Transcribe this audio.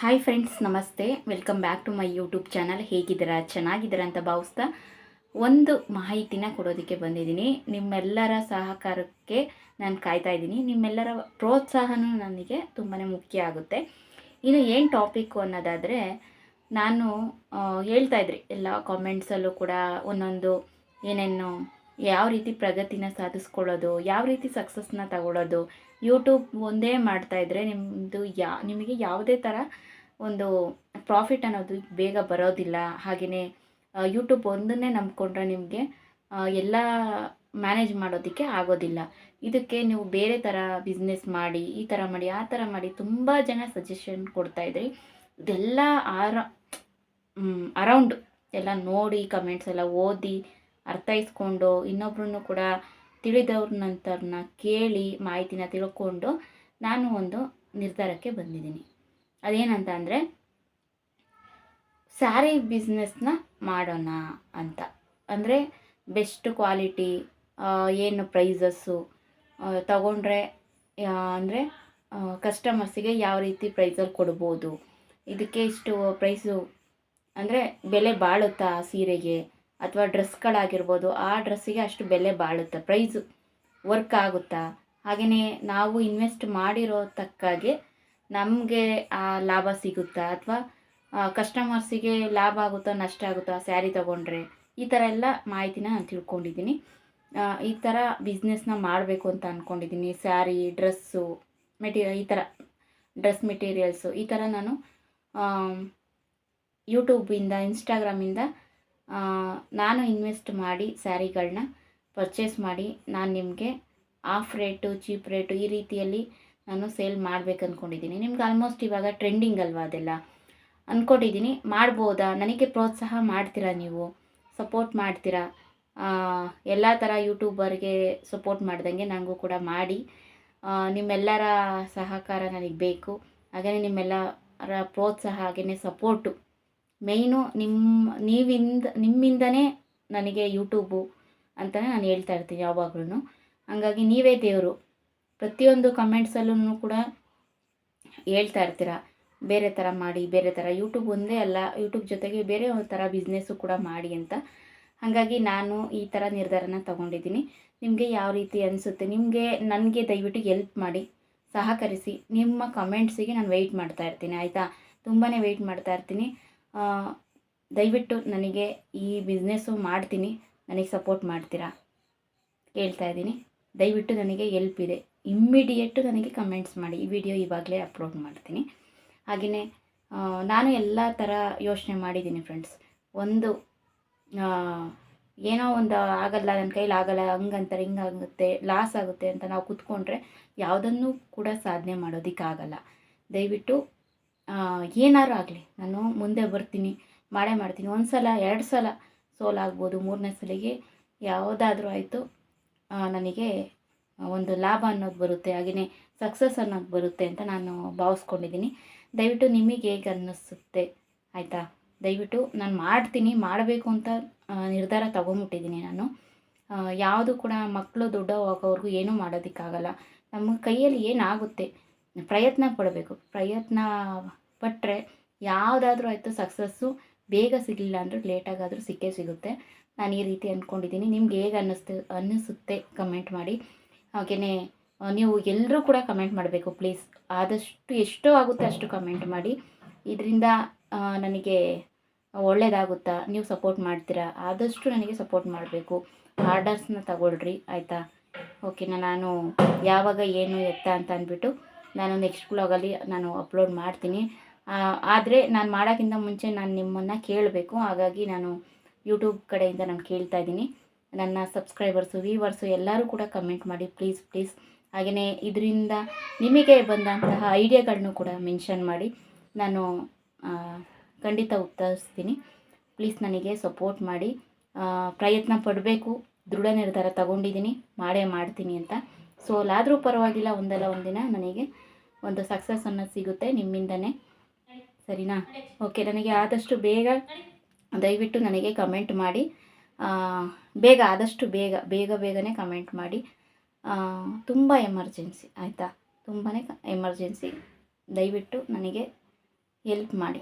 Hi friends ನಮಸ್ತೆ. Welcome back to my YouTube channel ಹೇಗಿದ್ದೀರಾ? ಚೆನ್ನಾಗಿದ್ದೀರಾ ಅಂತ ಭಾವಿಸ್ತಾ ಒಂದು ಮಾಹಿತಿನ ಕೊಡೋದಕ್ಕೆ ಬಂದಿದ್ದೀನಿ. ನಿಮ್ಮೆಲ್ಲರ ಸಹಕಾರಕ್ಕೆ ನಾನು ಕಾಯ್ತಾ ಇದ್ದೀನಿ. ನಿಮ್ಮೆಲ್ಲರ ಪ್ರೋತ್ಸಾಹನೂ ನನಗೆ ತುಂಬಾ ಮುಖ್ಯ ಆಗುತ್ತೆ. ಇನ್ನು ಏನು ಟಾಪಿಕ್ಕು ಅನ್ನೋದಾದರೆ, ನಾನು ಹೇಳ್ತಾ ಇದ್ರಿ. ಎಲ್ಲ ಕಾಮೆಂಟ್ಸಲ್ಲೂ ಕೂಡ ಒಂದೊಂದು ಏನೇನು ಯಾವ ರೀತಿ ಪ್ರಗತಿನ ಸಾಧಿಸ್ಕೊಳ್ಳೋದು, ಯಾವ ರೀತಿ ಸಕ್ಸಸ್ನ ತಗೊಳ್ಳೋದು ಯೂಟ್ಯೂಬ್ ಒಂದೇ ಮಾಡ್ತಾ ಇದ್ರೆ ನಿಮ್ಮದು ಯಾ, ನಿಮಗೆ ಯಾವುದೇ ಥರ ಒಂದು ಪ್ರಾಫಿಟ್ ಅನ್ನೋದು ಬೇಗ ಬರೋದಿಲ್ಲ. ಹಾಗೆಯೇ ಯೂಟ್ಯೂಬ್ ಒಂದನ್ನೇ ನಂಬಿಕೊಂಡ್ರೆ ನಿಮಗೆ ಎಲ್ಲ ಮ್ಯಾನೇಜ್ ಮಾಡೋದಕ್ಕೆ ಆಗೋದಿಲ್ಲ. ಇದಕ್ಕೆ ನೀವು ಬೇರೆ ಥರ ಬಿಸ್ನೆಸ್ ಮಾಡಿ, ಈ ಥರ ಮಾಡಿ, ಆ ಥರ ಮಾಡಿ ತುಂಬ ಜನ ಸಜೆಷನ್ ಕೊಡ್ತಾಯಿದ್ರಿ ಇದೆಲ್ಲ ಆರ ಅರೌಂಡ್ ಎಲ್ಲ ನೋಡಿ ಕಮೆಂಟ್ಸ್ ಎಲ್ಲ ಓದಿ ಅರ್ಥೈಸ್ಕೊಂಡು ಇನ್ನೊಬ್ರು ಕೂಡ ತಿಳಿದವ್ರ ನಂತರನ ಕೇಳಿ ಮಾಹಿತಿನ ತಿಳ್ಕೊಂಡು ನಾನು ಒಂದು ನಿರ್ಧಾರಕ್ಕೆ ಬಂದಿದ್ದೀನಿ. ಅದೇನಂತ ಅಂದರೆ, ಸ್ಯಾರಿ ಬಿಸ್ನೆಸ್ನ ಮಾಡೋಣ ಅಂತ. ಅಂದರೆ ಬೆಸ್ಟ್ ಕ್ವಾಲಿಟಿ ಏನು ಪ್ರೈಸಸ್ಸು ತಗೊಂಡ್ರೆ ಅಂದರೆ ಕಸ್ಟಮರ್ಸಿಗೆ ಯಾವ ರೀತಿ ಪ್ರೈಸಲ್ಲಿ ಕೊಡ್ಬೋದು, ಇದಕ್ಕೆ ಇಷ್ಟು ಪ್ರೈಸು, ಅಂದರೆ ಬೆಲೆ ಬಾಳುತ್ತಾ ಸೀರೆಗೆ? ಅಥವಾ ಡ್ರೆಸ್ಗಳಾಗಿರ್ಬೋದು ಆ ಡ್ರೆಸ್ಸಿಗೆ ಅಷ್ಟು ಬೆಲೆ ಬಾಳುತ್ತೆ. ಪ್ರೈಸು ವರ್ಕ್ ಆಗುತ್ತಾ? ಹಾಗೆಯೇ ನಾವು ಇನ್ವೆಸ್ಟ್ ಮಾಡಿರೋ ತಕ್ಕಾಗೆ ನಮಗೆ ಆ ಲಾಭ ಸಿಗುತ್ತಾ? ಅಥವಾ ಕಸ್ಟಮರ್ಸಿಗೆ ಲಾಭ ಆಗುತ್ತಾ, ನಷ್ಟ ಆಗುತ್ತಾ ಸ್ಯಾರಿ ತೊಗೊಂಡ್ರೆ, ಈ ಥರ ಎಲ್ಲ ಮಾಹಿತಿನ ನಾನು ತಿಳ್ಕೊಂಡಿದ್ದೀನಿ. ಈ ಥರ ಬಿಸ್ನೆಸ್ನ ಮಾಡಬೇಕು ಅಂತ ಅಂದ್ಕೊಂಡಿದ್ದೀನಿ ಸ್ಯಾರಿ, ಡ್ರೆಸ್ಸು, ಮೆಟೀರಿಯಲ್, ಈ ಥರ ಡ್ರೆಸ್ ಮೆಟೀರಿಯಲ್ಸು, ಈ ಥರ ನಾನು ಯೂಟ್ಯೂಬಿಂದ, ಇನ್ಸ್ಟಾಗ್ರಾಮಿಂದ ನಾನು ಇನ್ವೆಸ್ಟ್ ಮಾಡಿ ಸ್ಯಾರಿಗಳನ್ನ ಪರ್ಚೇಸ್ ಮಾಡಿ ನಾನು ನಿಮಗೆ ಆಫ್ ರೇಟು ಚೀಪ್ ರೇಟು ಈ ರೀತಿಯಲ್ಲಿ ನಾನು ಸೇಲ್ ಮಾಡ್ಬೇಕು ಅಂದ್ಕೊಂಡಿದ್ದೀನಿ ನಿಮ್ಗೆ ಆಲ್ಮೋಸ್ಟ್ ಇವಾಗ ಟ್ರೆಂಡಿಂಗ್ ಅಲ್ವಾ ಅದೆಲ್ಲ? ಅಂದ್ಕೊಂಡಿದ್ದೀನಿ ಮಾಡ್ಬೋದಾ? ನನಗೆ ಪ್ರೋತ್ಸಾಹ ಮಾಡ್ತೀರಾ ನೀವು? ಸಪೋರ್ಟ್ ಮಾಡ್ತೀರಾ? ಎಲ್ಲ ಥರ ಯೂಟ್ಯೂಬರ್ಗೆ ಸಪೋರ್ಟ್ ಮಾಡ್ದಂಗೆ ನನಗೂ ಕೂಡ ಮಾಡಿ. ನಿಮ್ಮೆಲ್ಲರ ಸಹಕಾರ ನನಗೆ ಬೇಕು. ಹಾಗೆಯೇ ನಿಮ್ಮೆಲ್ಲರ ಪ್ರೋತ್ಸಾಹ ಹಾಗೆಯೇ ಸಪೋರ್ಟು ಮೇಯ್ನು ನಿಮ್ಮ ನೀವಿಂದ, ನಿಮ್ಮಿಂದನೇ ನನಗೆ ಯೂಟ್ಯೂಬು ಅಂತಲೇ ನಾನು ಹೇಳ್ತಾ ಇರ್ತೀನಿ ಯಾವಾಗ್ಲೂ ಹಂಗಾಗಿ ನೀವೇ ದೇವರು. ಪ್ರತಿಯೊಂದು ಕಮೆಂಟ್ಸಲ್ಲೂ ಕೂಡ ಹೇಳ್ತಾ ಇರ್ತೀರ. ಬೇರೆ ಥರ ಮಾಡಿ, ಬೇರೆ ಥರ ಯೂಟ್ಯೂಬ್ ಒಂದೇ ಅಲ್ಲ ಯೂಟ್ಯೂಬ್ ಜೊತೆಗೆ ಬೇರೆ ಒಂದು ಥರ ಬಿಸ್ನೆಸ್ಸು ಕೂಡ ಮಾಡಿ ಅಂತ. ಹಾಗಾಗಿ ನಾನು ಈ ಥರ ನಿರ್ಧಾರನ ತಗೊಂಡಿದ್ದೀನಿ. ನಿಮಗೆ ಯಾವ ರೀತಿ ಅನಿಸುತ್ತೆ, ನಿಮಗೆ, ನನಗೆ ದಯವಿಟ್ಟು ಎಲ್ಪ್ ಮಾಡಿ, ಸಹಕರಿಸಿ, ನಿಮ್ಮ ಕಮೆಂಟ್ಸಿಗೆ ನಾನು ವೆಯ್ಟ್ ಮಾಡ್ತಾ ಇರ್ತೀನಿ, ಆಯಿತಾ? ತುಂಬಾ ವೆಯ್ಟ್ ಮಾಡ್ತಾ ಇರ್ತೀನಿ. ದಯವಿಟ್ಟು ನನಗೆ ಈ ಬಿಸ್ನೆಸ್ಸು ಮಾಡ್ತೀನಿ. ನನಗೆ ಸಪೋರ್ಟ್ ಮಾಡ್ತೀರಾ? ಹೇಳ್ತಾ ಇದ್ದೀನಿ. ದಯವಿಟ್ಟು ನನಗೆ ಎಲ್ಪ್ ಇದೆ. ಇಮ್ಮಿಡಿಯೇಟು ನನಗೆ ಕಮೆಂಟ್ಸ್ ಮಾಡಿ. ಈ ವಿಡಿಯೋ ಇವಾಗಲೇ ಅಪ್ಲೋಡ್ ಮಾಡ್ತೀನಿ. ಹಾಗೆಯೇ ನಾನು ಎಲ್ಲ ಥರ ಯೋಚನೆ ಮಾಡಿದ್ದೀನಿ ಫ್ರೆಂಡ್ಸ್ ಒಂದು ಏನೋ ಒಂದು ಆಗಲ್ಲ ನನ್ನ ಕೈಲಿ ಆಗಲ್ಲ, ಹಂಗಂತಾರೆ, ಹಿಂಗಾಗುತ್ತೆ ಲಾಸ್ ಆಗುತ್ತೆ ಅಂತ ನಾವು ಕೂತ್ಕೊಂಡ್ರೆ ಯಾವುದನ್ನು ಕೂಡ ಸಾಧನೆ ಮಾಡೋದಕ್ಕಾಗಲ್ಲ. ದಯವಿಟ್ಟು ಏನಾರು ಆಗಲಿ, ನಾನು ಮುಂದೆ ಬರ್ತೀನಿ, ಮಾಡೇ ಮಾಡ್ತೀನಿ. ಒಂದು ಸಲ ಎರಡು ಸಲ ಸೋಲಾಗ್ಬೋದು ಮೂರನೇ ಸಲಿಗೆ ಯಾವುದಾದ್ರೂ ಆಯಿತು ನನಗೆ ಒಂದು ಲಾಭ ಅನ್ನೋದು ಬರುತ್ತೆ. ಹಾಗೆಯೇ ಸಕ್ಸಸ್ ಅನ್ನೋದು ಬರುತ್ತೆ ಅಂತ ನಾನು ಭಾವಿಸ್ಕೊಂಡಿದ್ದೀನಿ. ದಯವಿಟ್ಟು ನಿಮಗೆ ಹೇಗೆ ಅನ್ನಿಸುತ್ತೆ? ಆಯಿತಾ? ದಯವಿಟ್ಟು ನಾನು ಮಾಡ್ತೀನಿ, ಮಾಡಬೇಕು ಅಂತ ನಿರ್ಧಾರ ತಗೊಂಬಿಟ್ಟಿದ್ದೀನಿ ನಾನು. ಯಾವುದು ಕೂಡ ಮಕ್ಕಳು ದೊಡ್ಡವಾಗೋವ್ರಿಗೂ ಏನೂ ಮಾಡೋದಕ್ಕಾಗಲ್ಲ. ನಮ್ಮ ಕೈಯಲ್ಲಿ ಏನಾಗುತ್ತೆ? ಪ್ರಯತ್ನ ಪಡಬೇಕು. ಪ್ರಯತ್ನ ಪಟ್ಟರೆ ಯಾವುದಾದ್ರೂ ಆಯಿತು ಸಕ್ಸಸ್ಸು ಬೇಗ ಸಿಗಲಿಲ್ಲ ಅಂದರೂ ಲೇಟಾಗಾದರೂ ಸಿಕ್ಕೇ ಸಿಗುತ್ತೆ. ನಾನು ಈ ರೀತಿ ಅಂದ್ಕೊಂಡಿದ್ದೀನಿ ನಿಮ್ಗೆ ಹೇಗೆ ಅನ್ನಿಸ್ತು, ಅನ್ನಿಸುತ್ತೆ ಕಮೆಂಟ್ ಮಾಡಿ. ಹಾಗೆಯೇ ನೀವು ಎಲ್ಲರೂ ಕೂಡ ಕಮೆಂಟ್ ಮಾಡಬೇಕು ಪ್ಲೀಸ್ ಆದಷ್ಟು ಎಷ್ಟು ಆಗುತ್ತೆ ಅಷ್ಟು ಕಮೆಂಟ್ ಮಾಡಿ. ಇದರಿಂದ ನನಗೆ ಒಳ್ಳೆಯದಾಗುತ್ತಾ ನೀವು ಸಪೋರ್ಟ್ ಮಾಡ್ತೀರಾ? ಆದಷ್ಟು ನನಗೆ ಸಪೋರ್ಟ್ ಮಾಡಬೇಕು. ಆರ್ಡರ್ಸ್ನ ತಗೊಳ್ರಿ, ಆಯಿತಾ? ಓಕೆನಾ ನಾನು ಯಾವಾಗ ಏನು ಎತ್ತ ಅಂತ ಅಂದ್ಬಿಟ್ಟು ನಾನು ನೆಕ್ಸ್ಟ್ ಬ್ಲಾಗಲ್ಲಿ ನಾನು ಅಪ್ಲೋಡ್ ಮಾಡ್ತೀನಿ. ಆದರೆ ನಾನು ಮಾಡೋಕ್ಕಿಂತ ಮುಂಚೆ ನಾನು ನಿಮ್ಮನ್ನು ಕೇಳಬೇಕು. ಹಾಗಾಗಿ ನಾನು ಯೂಟ್ಯೂಬ್ ಕಡೆಯಿಂದ ನಾನು ಕೇಳ್ತಾ ಇದ್ದೀನಿ. ನನ್ನ ಸಬ್ಸ್ಕ್ರೈಬರ್ಸು ವ್ಯೂವರ್ಸು ಎಲ್ಲರೂ ಕೂಡ ಕಮೆಂಟ್ ಮಾಡಿ ಪ್ಲೀಸ್ ಪ್ಲೀಸ್ ಹಾಗೆಯೇ ಇದರಿಂದ ನಿಮಗೆ ಬಂದಂತಹ ಐಡಿಯಾಗಳನ್ನು ಕೂಡ ಮೆನ್ಷನ್ ಮಾಡಿ ನಾನು ಖಂಡಿತ ಉತ್ತರಿಸ್ತೀನಿ. ಪ್ಲೀಸ್ ನನಗೆ ಸಪೋರ್ಟ್ ಮಾಡಿ. ಪ್ರಯತ್ನ ಪಡಬೇಕು. ದೃಢ ನಿರ್ಧಾರ ತಗೊಂಡಿದ್ದೀನಿ. ಮಾಡೇ ಮಾಡ್ತೀನಿ ಅಂತ. ಸೋಲಾದರೂ ಪರವಾಗಿಲ್ಲ, ಒಂದಲ್ಲ ಒಂದಿನ ನನಗೆ ಒಂದು ಸಕ್ಸಸ್ ಅನ್ನೋದು ಸಿಗುತ್ತೆ ನಿಮ್ಮಿಂದನೇ. ಸರಿನಾ? ಓಕೆ ನನಗೆ ಆದಷ್ಟು ಬೇಗ ದಯವಿಟ್ಟು ನನಗೆ ಕಮೆಂಟ್ ಮಾಡಿ. ಬೇಗ, ಆದಷ್ಟು ಬೇಗ ಬೇಗ ಬೇಗನೆ ಕಮೆಂಟ್ ಮಾಡಿ. ತುಂಬ ಎಮರ್ಜೆನ್ಸಿ ಆಯಿತಾ? ತುಂಬಾ ಎಮರ್ಜೆನ್ಸಿ ದಯವಿಟ್ಟು ನನಗೆ ಹೆಲ್ಪ್ ಮಾಡಿ.